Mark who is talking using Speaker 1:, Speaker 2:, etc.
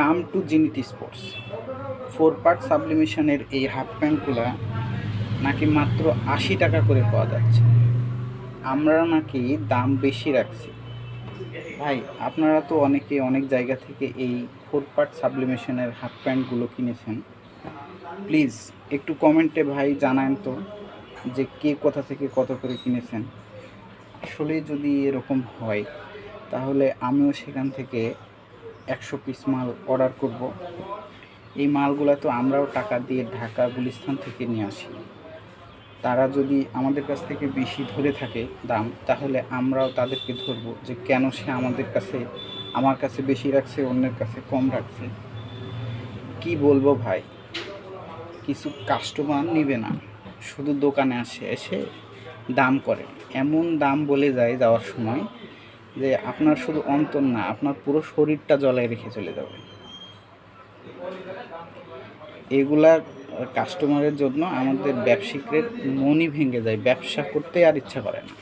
Speaker 1: কাম to জিনিটি sports. Four part সাবলিমেশনের এই হাফ প্যান্টগুলা নাকি মাত্র আশি টাকা করে পাওয়া যাচ্ছে। আমরা নাকি দাম বেশি রাখছি। ভাই, আপনারা তো অনেকে অনেক জায়গা থেকে এই ফোর পার্ট সাবলিমেশনের হাফ প্যান্টগুলো কিনেছেন। প্লিজ, একটু কমেন্টে ভাই জানান তো যে কে কোথা থেকে কত করে কিনেছেন। আসলে যদি এরকম হয়, তাহলে আমিও সেখান থেকে একশো পিস মাল অর্ডার করব। এই মালগুলো তো আমরাও টাকা দিয়ে ঢাকা গুলিস্তান থেকে নিয়ে আসি। তারা যদি আমাদের কাছ থেকে বেশি ধরে থাকে দাম, তাহলে আমরাও তাদেরকে ধরবো যে কেন সে আমাদের কাছে, আমার কাছে বেশি রাখছে, অন্যের কাছে কম রাখছে। কি বলব ভাই? কিছু কাস্টমার নিবে না। শুধু দোকানে আসে, এসে দাম করে। এমন দাম বলে যায় যাওয়ার সময় যে আপনার শুধু অন্তর না, আপনার পুরো শরীরটা জলায় রেখে চলে যাবে। এগুলা কাস্টমারের জন্য আমাদের ব্যবসায়িকদের মনই ভেঙে যায়। ব্যবসা করতে আর ইচ্ছা করে না।